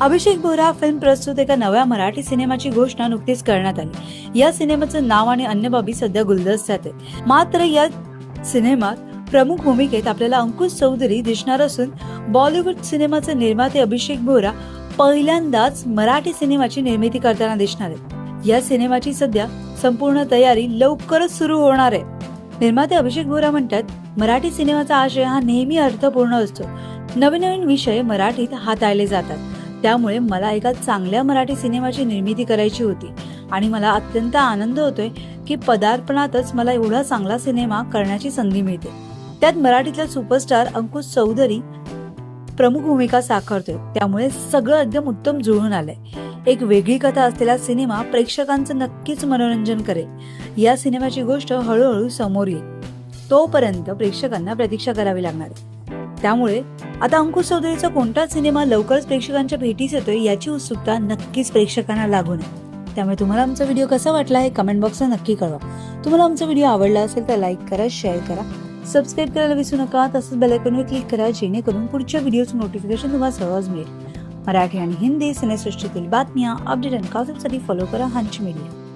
अभिषेक बोरा film प्रस्तुत एका नव्या मराठी सिनेमाची घोषणा नुकतीच करण्यात आली. या सिनेमाचं नाव आणि अन्य बाबी सध्या गुलदस्त्यात आहेत. मात्र या सिनेमात प्रमुख भूमिकेत आपल्याला अंकुश चौधरी दिसणार असून बॉलिवूड सिनेमाचे निर्माते अभिषेक बोरा पहिल्यांदाच मराठी सिनेमाची निर्मिती करताना दिसणार आहेत. या सिनेमाची सध्या संपूर्ण तयारी लवकरच सुरू होणार आहे. निर्माते अभिषेक बोरा म्हणतात मराठी सिनेमाचा आशय हा नेहमी अर्थपूर्ण असतो. नवीन नवीन विषय मराठीत हाताळले जातात. त्यामुळे मला एका चांगल्या मराठी सिनेमाची निर्मिती करायची होती. आणि मला अत्यंत आनंद होतोय की पदार्पणातच मला एवढा चांगला सिनेमा करण्याची संधी मिळते. त्यात मराठीतला सुपरस्टार अंकुश चौधरी प्रमुख भूमिका साकारतोय. त्यामुळे सगळं एकदम उत्तम जुळून आलंय. एक वेगळी कथा असलेला सिनेमा प्रेक्षकांचं नक्कीच मनोरंजन करेल. या सिनेमाची गोष्ट हळूहळू समोर येईल. तोपर्यंत प्रेक्षकांना प्रतीक्षा करावी लागणार आहे. त्यामुळे आता अंकुश चौधरीचा कोणता सिनेमा लवकरच प्रेक्षकांच्या भेटीस येतोय याची उत्सुकता नक्कीच प्रेक्षकांना लागून आहे. त्यामुळे तुम्हाला आमचा व्हिडिओ कसा वाटला हे कमेंट बॉक्सला नक्की कळवा. तुम्हाला आमचा व्हिडिओ आवडला असेल तर लाईक करा शेअर करा. सबस्क्राईब करायला विसरू नका तसंच बेलायकॉनवर क्लिक करा जेणेकरून पुढच्या व्हिडिओचं नोटिफिकेशन तुम्हाला सहज मिळेल. मराठी आणि हिंदी सिनेसृष्टीतील बातम्या अपडेट आणि काउन्सिलसाठी फॉलो करा हंच मीडिया